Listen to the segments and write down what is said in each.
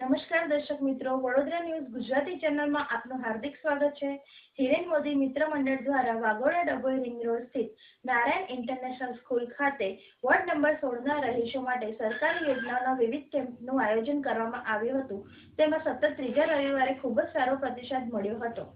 નમસ્કાર દર્શક મિત્રો, વડોદરા ન્યૂઝ ગુજરાતી ચેનલમાં આપનું હાર્દિક સ્વાગત છે. હિરેન મોદી મિત્ર મંડળ દ્વારા વાગોડા ડભોઈ રિંગ રોડ સ્થિત નારાયણ ઇન્ટરનેશનલ સ્કૂલ ખાતે વોર્ડ નંબર સોળના રહીશો માટે સરકારી યોજનાઓના વિવિધ કેમ્પનું આયોજન કરવામાં આવ્યું હતું. તેમાં સતત ત્રીજા રવિવારે ખૂબ જ સારો પ્રતિસાદ મળ્યો હતો.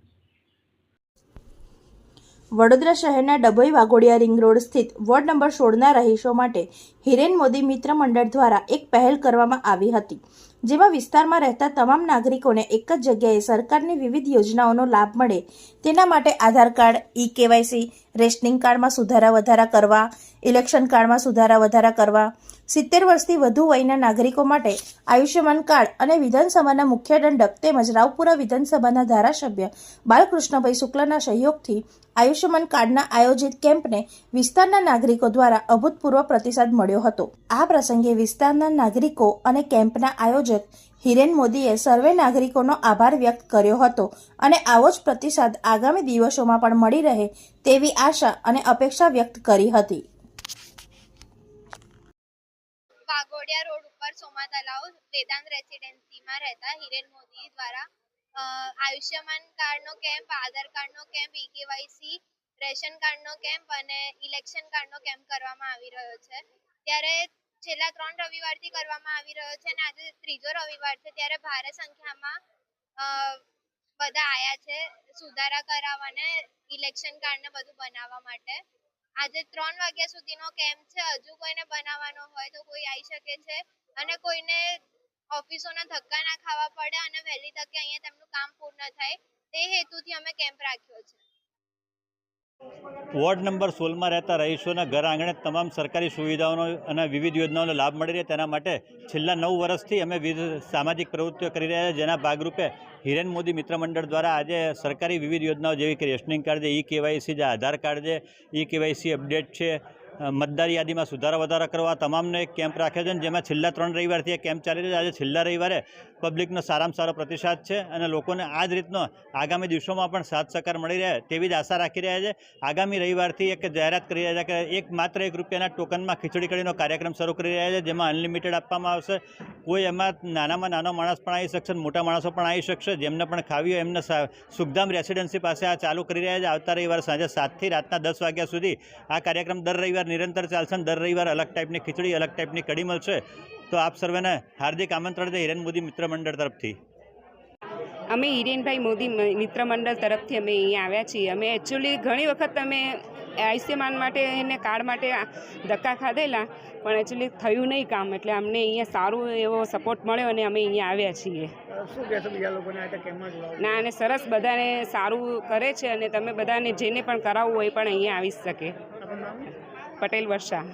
વડોદરા શહેરના ડભોઈ વાઘોડિયા રિંગ રોડ સ્થિત વોર્ડ નંબર સોળના રહીશો માટે હિરેન મોદી મિત્ર મંડળ દ્વારા એક પહેલ કરવામાં આવી હતી, જેમાં વિસ્તારમાં રહેતા તમામ નાગરિકોને એક જ જગ્યાએ સરકારની વિવિધ યોજનાઓનો લાભ મળે તેના માટે Aadhaar card e KYC rationing કાર્ડમાં સુધારા વધારા કરવા, ઇલેક્શન કાર્ડમાં સુધારા વધારા કરવા સિત્તેર વર્ષથી વધુ વયના નાગરિકો માટે આયુષ્યમાન કાર્ડ અને વિધાનસભાના મુખ્ય દંડક તેમજ રાવપુરા વિધાનસભાના ધારાસભ્ય બાલકૃષ્ણભાઈ શુક્લના સહયોગથી આયુષ્યમાન કાર્ડના આયોજિત કેમ્પને વિસ્તારના નાગરિકો દ્વારા અભૂતપૂર્વ પ્રતિસાદ મળ્યો હતો. આ પ્રસંગે વિસ્તારના નાગરિકો અને કેમ્પના આયોજક હિરેન મોદીએ સર્વે નાગરિકોનો આભાર વ્યક્ત કર્યો હતો અને આવો જ પ્રતિસાદ આગામી દિવસોમાં પણ મળી રહે તેવી આશા અને અપેક્ષા વ્યક્ત કરી હતી. વાઘોડિયા રોડ ઉપર સોમા તલાવ વેદાંત રેસિડેન્સીમાં રહેતા હિરેન મોદી દ્વારા આયુષ્યમાન કાર્ડનો કેમ્પ, આધાર કાર્ડનો કેમ્પ, ઈ કેવાયસી, રેશન કાર્ડનો કેમ્પ અને ઇલેક્શન કાર્ડનો કેમ્પ કરવામાં આવી રહ્યો છે. ત્યારે છેલ્લા ત્રણ રવિવારથી કરવામાં આવી રહ્યો છે અને આજે ત્રીજો રવિવાર છે. ત્યારે ભારે સંખ્યામાં બધા આયા છે સુધારા કરાવવા અને ઇલેક્શન કાર્ડને બધું બનાવવા માટે. આજે ત્રણ વાગ્યા સુધીનો કેમ્પ છે? હજુ કોઈને બનાવવાનો હોય તો કોઈ આવી શકે છે. અને કોઈને ઓફિસોના ધક્કા ના ખાવા પડે અને વહેલી તકે અહીંયા તેમનું કામ પૂર્ણ થાય. તે હેતુથી અમે કેમ્પ રાખ્યો છે. વોર્ડ નંબર સોળમાં રહેતા રહીશોના ઘર આંગણે તમામ સરકારી સુવિધાઓનો અને વિવિધ યોજનાઓનો લાભ મળી રહે તેના માટે છેલ્લા નવ વર્ષથી અમે વિવિધ સામાજિક પ્રવૃત્તિઓ કરી રહ્યા છીએ, જેના ભાગરૂપે હિરેન મોદી મિત્ર મંડળ દ્વારા આજે સરકારી વિવિધ યોજનાઓ જેવી કે રેશનિંગ કાર્ડ છે, ઈ કેવાયસી છે, આધાર કાર્ડ છે, ઈ કેવાયસી અપડેટ છે મતદાર યાદીમાં સુધારા વધારા કરવા તમામને એક કેમ્પ રાખ્યો છે જેમાં છેલ્લા ત્રણ રવિવારથી આ કેમ્પ ચાલી રહ્યો છે. આજે છેલ્લા રવિવારે પબ્લિકનો સારામાં સારો પ્રતિસાદ છે અને લોકોને આ જ રીતનો આગામી દિવસોમાં પણ સાથ સહકાર મળી રહે તેવી જ આશા રાખી રહ્યા છે. આગામી રવિવારથી એક જાહેરાત કરી રહ્યા છે કે એક માત્ર એક રૂપિયાના ટોકનમાં ખીચડી કડીનો કાર્યક્રમ શરૂ કરી રહ્યા છે, જેમાં અનલિમિટેડ આપવામાં આવશે. કોઈ એમાં નાનામાં નાનો માણસ પણ આવી શકશે મોટા માણસો પણ આવી શકશે. જેમને પણ ખાવી હોય એમને સુખધામ રેસિડેન્સી પાસે આ ચાલુ કરી રહ્યા છે. આવતા રવિવાર સાંજે સાતથી રાતના દસ વાગ્યા સુધી આ કાર્યક્રમ દર રવિવાર નિરંતર ચાલશે દર રવિવાર અલગ ટાઈપની ખીચડી અલગ ટાઈપની કડી મળશે. તો આપ સર્વેને હાર્દિક આમંત્રણ છે હિરેન મોદી મિત્ર મંડળ તરફથી. અમે હિરેનભાઈ મોદી મિત્ર મંડળ તરફથી અમે અહીંયા આવ્યા છીએ. અમે એકચ્યુઅલી ઘણી વખત અમે આયુષ્યમાન માટે એને કાર્ડ માટે ધક્કા ખાધેલા પણ એકચ્યુઅલી થયું નહીં કામ. એટલે અમને અહીંયા સારું એવો સપોર્ટ મળ્યો અને અમે અહીંયા આવ્યા છીએ. ના અને સરસ બધાને સારું કરે છે અને તમે બધાને જેને પણ કરાવવું હોય પણ અહીંયા આવી શકે. પટેલ વર્ષા.